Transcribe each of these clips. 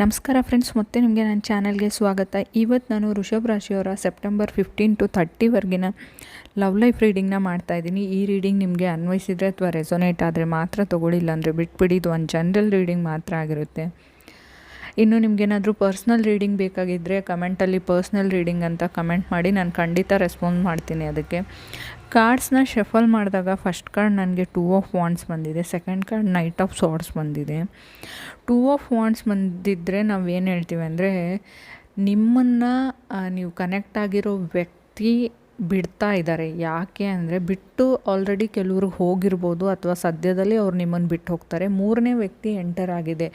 ನಮಸ್ಕಾರ ಫ್ರೆಂಡ್ಸ್ ಮತ್ತೆ ನಿಮಗೆ ನನ್ನ ಚಾನಲ್ಗೆ ಸ್ವಾಗತ. ಇವತ್ತು ನಾನು ಋಷಭ್ ರಾಶಿಯವರ ಸೆಪ್ಟೆಂಬರ್ ಫಿಫ್ಟೀನ್ ಟು ತರ್ಟಿವರೆಗಿನ ಲವ್ ಲೈಫ್ ರೀಡಿಂಗ್ನ ಮಾಡ್ತಾ ಇದ್ದೀನಿ. ಈ ರೀಡಿಂಗ್ ನಿಮಗೆ ಅನ್ವಯಿಸಿದರೆ ಅಥವಾ ರೆಸೊನೇಟ್ ಆದರೆ ಮಾತ್ರ ತೊಗೊಳ್ಳಿಲ್ಲ ಅಂದರೆ ಬಿಟ್ಬಿಡಿ, ಇದು ಒಂದು ಜನರಲ್ ರೀಡಿಂಗ್ ಮಾತ್ರ ಆಗಿರುತ್ತೆ. ಇನ್ನು ನಿಮಗೇನಾದರೂ ಪರ್ಸ್ನಲ್ ರೀಡಿಂಗ್ ಬೇಕಾಗಿದ್ದರೆ ಕಮೆಂಟಲ್ಲಿ ಪರ್ಸ್ನಲ್ ರೀಡಿಂಗ್ ಅಂತ ಕಮೆಂಟ್ ಮಾಡಿ, ನಾನು ಖಂಡಿತ ರೆಸ್ಪಾನ್ಸ್ ಮಾಡ್ತೀನಿ ಅದಕ್ಕೆ. ಕಾರ್ಡ್ಸ್ನ ಶಫಲ್ ಮಾಡಿದಾಗ ಫಸ್ಟ್ ಕಾರ್ಡ್ ನನಗೆ ಟೂ ಆಫ್ ವಾಂಡ್ಸ್ ಬಂದಿದೆ second card knight of swords ಬಂದಿದೆ. ಟೂ ಆಫ್ ವಾಂಡ್ಸ್ ಬಂದಿದ್ದರೆ ನಾವು ಏನು ಹೇಳ್ತೀವಿ ಅಂದರೆ ನಿಮ್ಮನ್ನು ನೀವು ಕನೆಕ್ಟ್ ಆಗಿರೋ ವ್ಯಕ್ತಿ ಬಿಡ್ತಾ ಇದ್ದಾರೆ. ಯಾಕೆ ಅಂದರೆ ಬಿಟ್ಟು ಆಲ್ರೆಡಿ ಕೆಲವರು ಹೋಗಿರ್ಬೋದು ಅಥವಾ ಸದ್ಯದಲ್ಲಿ ಅವ್ರು ನಿಮ್ಮನ್ನು ಬಿಟ್ಟು ಹೋಗ್ತಾರೆ. ಮೂರನೇ ವ್ಯಕ್ತಿ ಎಂಟರ್ ಆಗಿದೆ.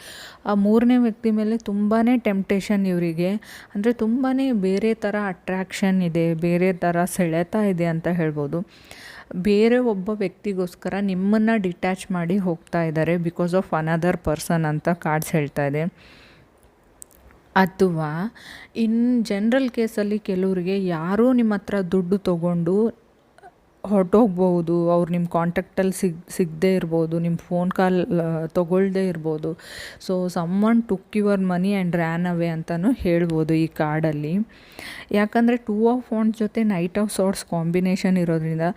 ಆ ಮೂರನೇ ವ್ಯಕ್ತಿ ಮೇಲೆ ತುಂಬಾ ಟೆಂಪ್ಟೇಷನ್ ಇವರಿಗೆ. ಅಂದರೆ ತುಂಬಾ ಬೇರೆ ಥರ ಅಟ್ರ್ಯಾಕ್ಷನ್ ಇದೆ, ಬೇರೆ ಥರ ಸೆಳೆತ ಇದೆ ಅಂತ ಹೇಳ್ಬೋದು. ಬೇರೆ ಒಬ್ಬ ವ್ಯಕ್ತಿಗೋಸ್ಕರ ನಿಮ್ಮನ್ನು ಡಿಟ್ಯಾಚ್ ಮಾಡಿ ಹೋಗ್ತಾ ಇದ್ದಾರೆ ಬಿಕಾಸ್ ಆಫ್ ಅನದರ್ ಪರ್ಸನ್ ಅಂತ ಕಾರ್ಡ್ಸ್ ಹೇಳ್ತಾ ಇದೆ. ಅಥವಾ ಇನ್ ಜನರಲ್ ಕೇಸಲ್ಲಿ ಕೆಲವರಿಗೆ ಯಾರೂ ನಿಮ್ಮ ಹತ್ರ ದುಡ್ಡು ತೊಗೊಂಡು ಹೊರಟೋಗ್ಬೋದು ಅವ್ರು ನಿಮ್ಮ ಕಾಂಟ್ಯಾಕ್ಟಲ್ಲಿ ಸಿಗ್, ಸಿಗದೇ ಇರ್ಬೋದು ನಿಮ್ಮ ಫೋನ್ ಕಾಲ್ ತೊಗೊಳ್ದೇ ಇರ್ಬೋದು. So someone took your money and ran away ಅಂತಲೂ ಹೇಳ್ಬೋದು ಈ ಕಾರ್ಡಲ್ಲಿ ಯಾಕಂದರೆ ಟೂ ಆಫ್ ಫೋನ್ಸ್ ಜೊತೆ ನೈಟ್ ಆಫ್ ಸಾರ್ಟ್ಸ್ ಕಾಂಬಿನೇಷನ್ ಇರೋದ್ರಿಂದ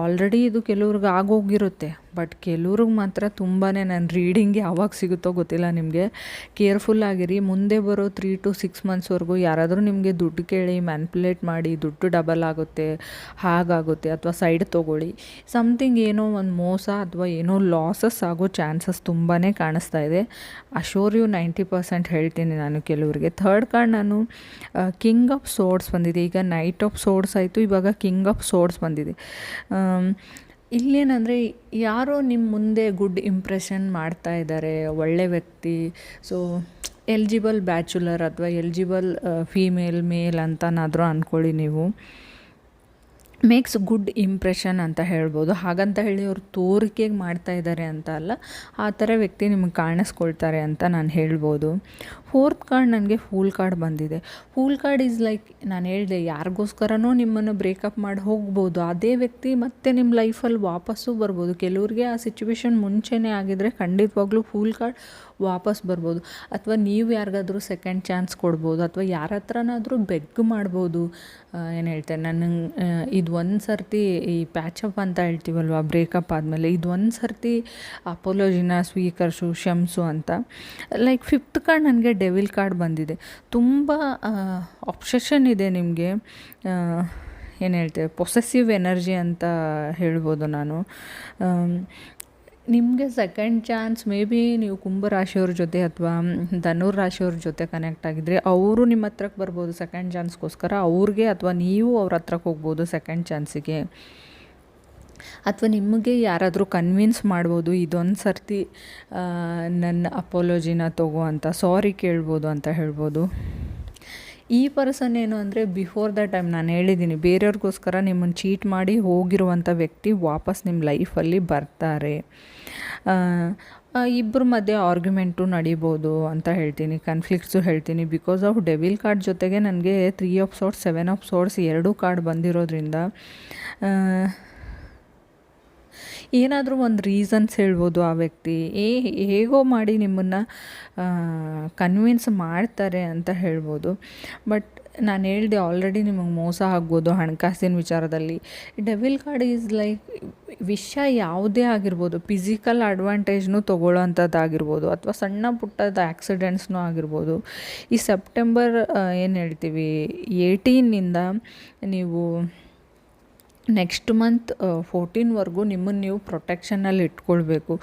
ಆಲ್ರೆಡಿ ಇದು ಕೆಲವ್ರಿಗೆ ಆಗೋಗಿರುತ್ತೆ. ಬಟ್ ಕೆಲವ್ರಿಗೆ ಮಾತ್ರ ತುಂಬಾ ನನ್ನ ರೀಡಿಂಗ್ ಯಾವಾಗ ಸಿಗುತ್ತೋ ಗೊತ್ತಿಲ್ಲ ನಿಮಗೆ. ಕೇರ್ಫುಲ್ ಆಗಿರಿ. ಮುಂದೆ ಬರೋ ತ್ರೀ ಟು ಸಿಕ್ಸ್ ಮಂತ್ಸ್ವರೆಗೂ ಯಾರಾದರೂ ನಿಮಗೆ ದುಡ್ಡು ಕೇಳಿ ಮ್ಯಾನ್ಪುಲೇಟ್ ಮಾಡಿ, ದುಡ್ಡು ಡಬಲ್ ಆಗುತ್ತೆ, ಹಾಗಾಗುತ್ತೆ ಅಥವಾ ಸೈಡ್ ತೊಗೊಳ್ಳಿ. ಸಮಥಿಂಗ್ ಏನೋ ಒಂದು ಮೋಸ ಅಥವಾ ಏನೋ ಲಾಸಸ್ ಆಗೋ ಚಾನ್ಸಸ್ ತುಂಬಾ ಕಾಣಿಸ್ತಾ ಇದೆ. ಅಶೋರ್ ಯು ನೈಂಟಿ ಪರ್ಸೆಂಟ್ ಹೇಳ್ತೀನಿ ನಾನು ಕೆಲವರಿಗೆ. ಥರ್ಡ್ ಕಾರ್ಡ್ ನಾನು ಕಿಂಗ್ ಆಫ್ ಸೋಡ್ಸ್ ಬಂದಿದೆ. ಈಗ ನೈಟ್ ಆಫ್ ಸೋಡ್ಸ್ ಆಯಿತು. ಇವಾಗ ಕಿಂಗ್ ಆಫ್ ಸೋಡ್ಸ್ ಬಂದಿದೆ. ಇಲ್ಲೇನಂದರೆ ಯಾರೋ ನಿಮ್ಮ ಮುಂದೆ ಗುಡ್ ಇಂಪ್ರೆಷನ್ ಮಾಡ್ತಾ ಇದ್ದಾರೆ ಒಳ್ಳೆ ವ್ಯಕ್ತಿ ಸೊ ಎಲ್ಜಿಬಲ್ ಬ್ಯಾಚುಲರ್ ಅಥವಾ ಎಲ್ಜಿಬಲ್ ಫೀಮೇಲ್ ಮೇಲ್ ಅಂತನಾದರೂ ಅಂದ್ಕೊಳ್ಳಿ ನೀವು. ಮೇಕ್ಸ್ ಗುಡ್ ಇಂಪ್ರೆಷನ್ ಅಂತ ಹೇಳ್ಬೋದು. ಹಾಗಂತ ಹೇಳಿ ಅವ್ರು ತೋರಿಕೆಗೆ ಮಾಡ್ತಾ ಇದ್ದಾರೆ ಅಂತ ಅಲ್ಲ, ಆ ಥರ ವ್ಯಕ್ತಿ ನಿಮಗೆ ಕಾಣಿಸ್ಕೊಳ್ತಾರೆ ಅಂತ ನಾನು ಹೇಳ್ಬೋದು. ಫೋರ್ತ್ ಕಾರ್ಡ್ ನನಗೆ ಫೂಲ್ ಕಾರ್ಡ್ ಬಂದಿದೆ. ಫೂಲ್ ಕಾರ್ಡ್ ಈಸ್ ಲೈಕ್ ನಾನು ಹೇಳಿದೆ, ಯಾರಿಗೋಸ್ಕರನೂ ನಿಮ್ಮನ್ನು ಬ್ರೇಕಪ್ ಮಾಡಿ ಹೋಗ್ಬೋದು. ಅದೇ ವ್ಯಕ್ತಿ ಮತ್ತೆ ನಿಮ್ಮ ಲೈಫಲ್ಲಿ ವಾಪಸ್ಸು ಬರ್ಬೋದು. ಕೆಲವ್ರಿಗೆ ಆ ಸಿಚುವೇಶನ್ ಮುಂಚೆನೇ ಆಗಿದ್ದರೆ ಖಂಡಿತವಾಗ್ಲೂ ಫೂಲ್ ಕಾರ್ಡ್ ವಾಪಸ್ ಬರ್ಬೋದು. ಅಥವಾ ನೀವು ಯಾರಿಗಾದರೂ ಸೆಕೆಂಡ್ ಚಾನ್ಸ್ ಕೊಡ್ಬೋದು. ಅಥವಾ ಯಾರ ಹತ್ರನಾದರೂ ಬೆಗ್ ಮಾಡ್ಬೋದು. ಏನು ಹೇಳ್ತಾರೆ ನನ್ನ ಇದು ಒಂದು ಸರ್ತಿ ಈ ಪ್ಯಾಚಪ್ ಅಂತ ಹೇಳ್ತೀವಲ್ವ ಬ್ರೇಕಪ್ ಆದಮೇಲೆ, ಇದು ಒಂದು ಸರ್ತಿ ಅಪೋಲೋಜಿನ ಸ್ವೀಕರಿಸು, ಕ್ಷಮಿಸು ಅಂತ. ಲೈಕ್ ಫಿಫ್ತ್ ಕಾರ್ಡ್ ನನಗೆ ಡೆವಿಲ್ ಕಾರ್ಡ್ ಬಂದಿದೆ. ತುಂಬ ಆಬ್ಸೆಷನ್ ಇದೆ ನಿಮಗೆ. ಏನು ಹೇಳ್ತೇವೆ ಪೊಸೆಸಿವ್ ಎನರ್ಜಿ ಅಂತ ಹೇಳ್ಬೋದು ನಾನು. ನಿಮಗೆ ಸೆಕೆಂಡ್ ಚಾನ್ಸ್ ಮೇ ಬಿ ನೀವು ಕುಂಭ ರಾಶಿಯವ್ರ ಜೊತೆ ಅಥವಾ ಧನುರ್ ರಾಶಿಯವ್ರ ಜೊತೆ ಕನೆಕ್ಟ್ ಆಗಿದ್ರೆ ಅವರು ನಿಮ್ಮ ಹತ್ರಕ್ಕೆ ಬರ್ಬೋದು ಸೆಕೆಂಡ್ ಚಾನ್ಸ್ಗೋಸ್ಕರ ಅವ್ರಿಗೆ ಅಥವಾ ನೀವು ಅವ್ರ ಹತ್ರಕ್ಕೆ ಹೋಗ್ಬೋದು ಸೆಕೆಂಡ್ ಚಾನ್ಸಿಗೆ ಅಥವಾ ನಿಮಗೆ ಯಾರಾದರೂ ಕನ್ವಿನ್ಸ್ ಮಾಡ್ಬೋದು, ಇದೊಂದು ಸರ್ತಿ ನನ್ನ ಅಪೋಲಜಿನ ತಗೋ ಅಂತ ಸಾರಿ ಕೇಳ್ಬೋದು ಅಂತ ಹೇಳ್ಬೋದು? ಈ ಪರ್ಸನ್ ಏನು ಅಂದರೆ ಬಿಫೋರ್ ದ ಟೈಮ್ ನಾನು ಹೇಳಿದ್ದೀನಿ ಬೇರೆಯವ್ರಿಗೋಸ್ಕರ ನಿಮ್ಮನ್ನು ಚೀಟ್ ಮಾಡಿ ಹೋಗಿರುವಂಥ ವ್ಯಕ್ತಿ ವಾಪಸ್ ನಿಮ್ಮ ಲೈಫಲ್ಲಿ ಬರ್ತಾರೆ. ಇಬ್ಬರ ಮಧ್ಯೆ ಆರ್ಗ್ಯುಮೆಂಟು ನಡಿಬೋದು ಅಂತ ಹೇಳ್ತೀನಿ ಕನ್ಫ್ಲಿಕ್ಟ್ಸು ಹೇಳ್ತೀನಿ ಬಿಕಾಸ್ ಆಫ್ ಡೆವಿಲ್ ಕಾರ್ಡ್ ಜೊತೆಗೆ ನನಗೆ three of swords seven of swords ಎರಡೂ ಕಾರ್ಡ್ ಬಂದಿರೋದ್ರಿಂದ ಏನಾದರೂ ಒಂದು ರೀಸನ್ಸ್ ಹೇಳ್ಬೋದು ಆ ವ್ಯಕ್ತಿ. ಏ ಹೇಗೋ ಮಾಡಿ ನಿಮ್ಮನ್ನು ಕನ್ವಿನ್ಸ್ ಮಾಡ್ತಾರೆ ಅಂತ ಹೇಳ್ಬೋದು. ಬಟ್ ನಾನು ಹೇಳಿದೆ ಆಲ್ರೆಡಿ ನಿಮಗೆ ಮೋಸ ಆಗ್ಬೋದು ಹಣಕಾಸಿನ ವಿಚಾರದಲ್ಲಿ. ಡೆವಿಲ್ ಕಾರ್ಡ್ ಈಸ್ ಲೈಕ್ ವಿಷಯ ಯಾವುದೇ ಆಗಿರ್ಬೋದು ಫಿಸಿಕಲ್ ಅಡ್ವಾಂಟೇಜ್ನೂ ತೊಗೊಳ್ಳೋ ಅಂಥದ್ದಾಗಿರ್ಬೋದು ಅಥವಾ ಸಣ್ಣ ಪುಟ್ಟದ ಆ್ಯಕ್ಸಿಡೆಂಟ್ಸ್ನೂ ಆಗಿರ್ಬೋದು. ಈ ಸೆಪ್ಟೆಂಬರ್ ಏನು ಹೇಳ್ತೀವಿ ಏಯ್ಟೀನಿಂದ ನೀವು ನೆಕ್ಸ್ಟ್ ಮಂತ್ ಫೋರ್ಟೀನ್ವರೆಗೂ ನಿಮ್ಮನ್ನು ನೀವು ಪ್ರೊಟೆಕ್ಷನಲ್ಲಿ ಇಟ್ಕೊಳ್ಬೇಕು.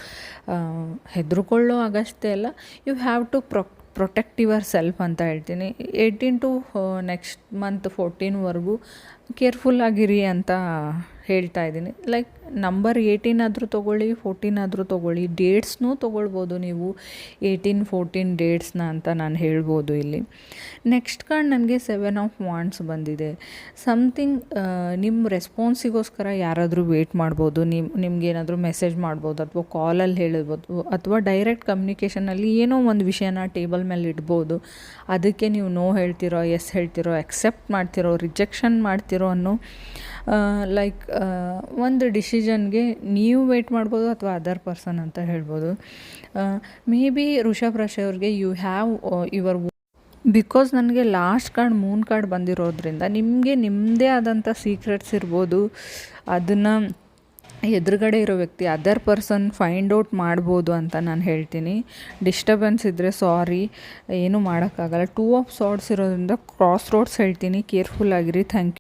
ಹೆದರ್ಕೊಳ್ಳೋ ಆಗಷ್ಟೇ ಅಲ್ಲ you have to pro protect yourself ಅಂತ ಹೇಳ್ತೀನಿ. ಏಯ್ಟೀನ್ ಟು ನೆಕ್ಸ್ಟ್ ಮಂತ್ ಫೋರ್ಟೀನ್ವರೆಗೂ ಕೇರ್ಫುಲ್ ಆಗಿರಿ ಅಂತ ಹೇಳ್ತಾ ಇದ್ದೀನಿ. ಲೈಕ್ ನಂಬರ್ ಏಯ್ಟೀನ್ ಆದರೂ ತೊಗೊಳ್ಳಿ ಫೋರ್ಟೀನ್ ಆದರೂ ತೊಗೊಳ್ಳಿ ಡೇಟ್ಸ್ನೂ ತೊಗೊಳ್ಬೋದು ನೀವು. ಏಯ್ಟೀನ್ ಫೋರ್ಟೀನ್ ಡೇಟ್ಸ್ನ ಅಂತ ನಾನು ಹೇಳ್ಬೋದು ಇಲ್ಲಿ. ನೆಕ್ಸ್ಟ್ ಕಾರ್ಡ್ ನನಗೆ ಸೆವೆನ್ ಆಫ್ ವಾಂಡ್ಸ್ ಬಂದಿದೆ. ಸಮಥಿಂಗ್ ನಿಮ್ಮ ರೆಸ್ಪಾನ್ಸಿಗೋಸ್ಕರ ಯಾರಾದರೂ ವೇಟ್ ಮಾಡ್ಬೋದು ನಿಮ್ಮ ನಿಮ್ಗೇನಾದರೂ ಮೆಸೇಜ್ ಮಾಡ್ಬೋದು, ಅಥವಾ ಕಾಲಲ್ಲಿ ಹೇಳ್ಬೋದು, ಅಥವಾ ಡೈರೆಕ್ಟ್ ಕಮ್ಯುನಿಕೇಷನಲ್ಲಿ ಏನೋ ಒಂದು ವಿಷಯನ ಟೇಬಲ್ ಮೇಲೆ ಇಡ್ಬೋದು. ಅದಕ್ಕೆ ನೀವು ನೋ ಹೇಳ್ತಿರೋ ಎಸ್ ಹೇಳ್ತಿರೋ ಎಕ್ಸೆಪ್ಟ್ ಮಾಡ್ತಿರೋ ರಿಜೆಕ್ಷನ್ ಮಾಡ್ತಿರೋ ಅನ್ನೋ ಲೈಕ್ ಒಂದು ಡಿಸಿಷನ್ಗೆ ನೀವು ವೇಟ್ ಮಾಡ್ಬೋದು ಅಥವಾ ಅದರ್ ಪರ್ಸನ್ ಅಂತ ಹೇಳ್ಬೋದು. ಮೇ ಬಿ ಋಷಭ್ ರಾಶಿ ಅವ್ರಿಗೆ ಯು ಹ್ಯಾವ್ ಯುವರ್ ಬಿಕಾಸ್ ನನಗೆ ಲಾಸ್ಟ್ ಕಾರ್ಡ್ ಮೂನ್ ಕಾರ್ಡ್ ಬಂದಿರೋದ್ರಿಂದ ನಿಮಗೆ ನಿಮ್ಮದೇ ಆದಂಥ ಸೀಕ್ರೆಟ್ಸ್ ಇರ್ಬೋದು. ಅದನ್ನು ಎದುರುಗಡೆ ಇರೋ ವ್ಯಕ್ತಿ ಅದರ್ ಪರ್ಸನ್ ಫೈಂಡ್ ಔಟ್ ಮಾಡ್ಬೋದು ಅಂತ ನಾನು ಹೇಳ್ತೀನಿ. ಡಿಸ್ಟರ್ಬೆನ್ಸ್ ಇದ್ದರೆ ಸಾರಿ ಏನೂ ಮಾಡೋಕ್ಕಾಗಲ್ಲ. ಟೂ ಆಫ್ ಸಾರ್ಟ್ಸ್ ಇರೋದ್ರಿಂದ ಕ್ರಾಸ್ ರೋಡ್ಸ್ ಹೇಳ್ತೀನಿ. ಕೇರ್ಫುಲ್ ಆಗಿರಿ. Thank you